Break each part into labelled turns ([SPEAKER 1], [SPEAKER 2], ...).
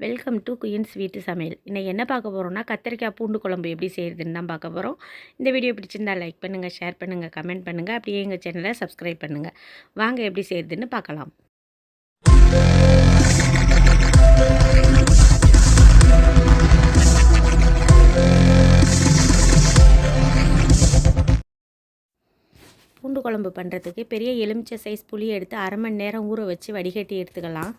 [SPEAKER 1] Welcome to queens வீட்டு சமையல் இன்னும் என்ன பார்க்க போகிறோம்னா கத்திரிக்காய் பூண்டு குழம்பு எப்படி செய்கிறதுன்னு தான் பார்க்க போகிறோம் இந்த வீடியோ பிடிச்சிருந்தா லைக் பண்ணுங்கள் ஷேர் பண்ணுங்கள் கமெண்ட் பண்ணுங்கள் அப்படியே எங்கள் சேனலை சப்ஸ்கிரைப் பண்ணுங்கள் வாங்க எப்படி செய்கிறதுன்னு பார்க்கலாம். பூண்டு குழம்பு பண்ணுறதுக்கு பெரிய எலுமிச்சை சைஸ் புளி எடுத்து அரை மணி நேரம் ஊற வச்சு வடிகட்டி எடுத்துக்கலாம்.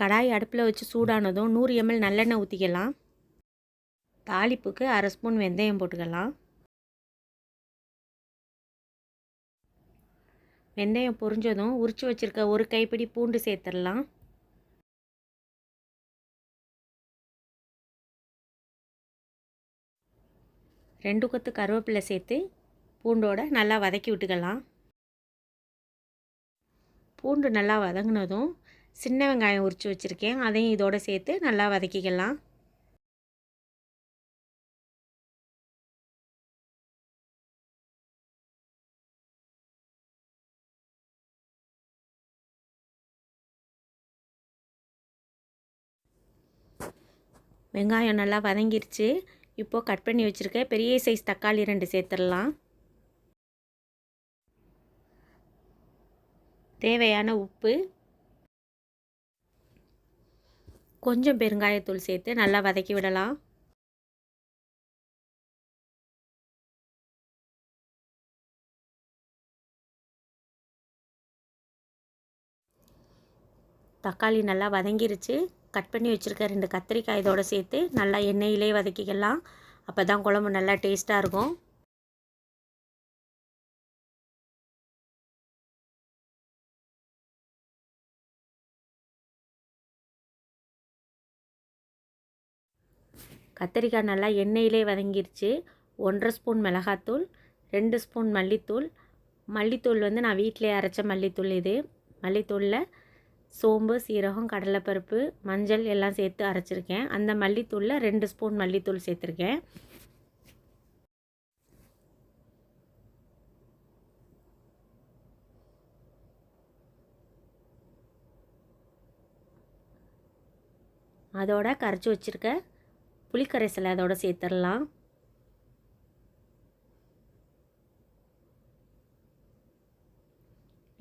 [SPEAKER 1] கடாய் அடுப்பில் வச்சு சூடானதும் நூறு எம்எல் நல்லெண்ணெய் ஊற்றிக்கலாம். தாளிப்புக்கு அரை ஸ்பூன் வெந்தயம் போட்டுக்கலாம். வெந்தயம் பொரிஞ்சதும் உரிச்சு வச்சுருக்க ஒரு கைப்பிடி பூண்டு சேர்த்துடலாம். ரெண்டு கொத்து கருவேப்பிலை சேர்த்து பூண்டோட நல்லா வதக்கி விட்டுக்கலாம். பூண்டு நல்லா வதங்கினதும் சின்ன வெங்காயம் உரித்து வச்சுருக்கேன். அதையும் இதோடு சேர்த்து நல்லா வதக்கிக்கலாம். வெங்காயம் நல்லா வதங்கிருச்சு. இப்போது கட் பண்ணி வச்சுருக்க பெரிய சைஸ் தக்காளி ரெண்டு சேர்த்துடலாம். தேவையான உப்பு கொஞ்சம் பெருங்காயத்தூள் சேர்த்து நல்லா வதக்கி விடலாம். தக்காளி நல்லா வதங்கிருச்சு. கட் பண்ணி வச்சுருக்க ரெண்டு கத்திரிக்காய் இதோடு சேர்த்து நல்லா எண்ணெயிலே வதக்கிக்கலாம். அப்போ தான் குழம்பு நல்லா டேஸ்ட்டாக இருக்கும். கத்திரிக்காய் நல்லா எண்ணெயிலே வதங்கிருச்சு. ஒன்றரை ஸ்பூன் மிளகாத்தூள் ரெண்டு ஸ்பூன் மல்லித்தூள். மல்லித்தூள் வந்து நான் வீட்டிலே அரைச்ச மல்லித்தூள் இது. மல்லித்தூளில் சோம்பு சீரகம் கடலைப்பருப்பு மஞ்சள் எல்லாம் சேர்த்து அரைச்சிருக்கேன். அந்த மல்லித்தூளில் ரெண்டு ஸ்பூன் மல்லித்தூள் சேர்த்துருக்கேன். அதோட கரைச்சி வச்சுருக்க புளிக்கரைசலை அதோட சேர்த்துடலாம்.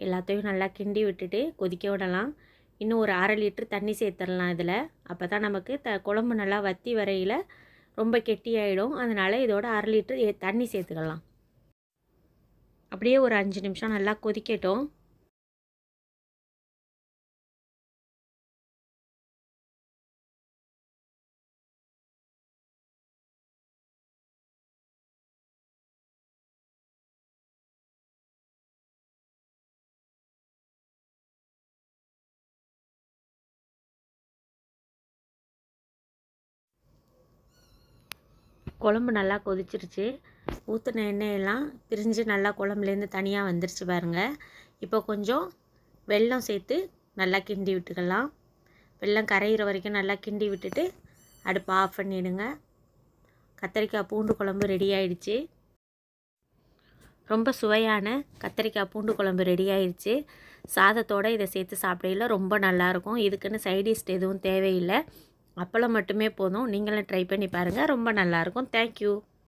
[SPEAKER 1] எல்லாத்தையும் நல்லா கிண்டி விட்டுட்டு கொதிக்க விடலாம். இன்னும் ஒரு அரை லிட்ரு தண்ணி சேர்த்துடலாம் இதில். அப்போ தான் நமக்கு த குழம்பு நல்லா வத்தி வரையில் ரொம்ப கெட்டியாயிடும். அதனால் இதோட அரை லிட்ரு தண்ணி சேர்த்துக்கலாம். அப்படியே ஒரு அஞ்சு நிமிஷம் நல்லா கொதிக்கட்டும். குழம்பு நல்லா கொதிச்சிருச்சு. ஊற்றின எண்ணெயெல்லாம் பிரிஞ்சு நல்லா குழம்புலேருந்து தனியாக வந்துருச்சு பாருங்கள் இப்போ கொஞ்சம் வெல்லம் சேர்த்து நல்லா கிண்டி விட்டுக்கலாம். வெல்லம் கரையிற வரைக்கும் நல்லா கிண்டி விட்டுட்டு அடுப்பை ஆஃப் பண்ணிவிடுங்க கத்திரிக்காய் பூண்டு குழம்பு ரெடி ஆயிடுச்சு. ரொம்ப சுவையான கத்திரிக்காய் பூண்டு குழம்பு ரெடி ஆயிடுச்சு. சாதத்தோடு இதை சேர்த்து சாப்பிடையில ரொம்ப நல்லாயிருக்கும் இதுக்குன்னு சைடிஸ்ட் எதுவும் தேவையில்லை. அப்பளம் மட்டுமே போதும். நீங்களும் ட்ரை பண்ணி பாருங்கள் ரொம்ப நல்லாயிருக்கும் தேங்க்யூ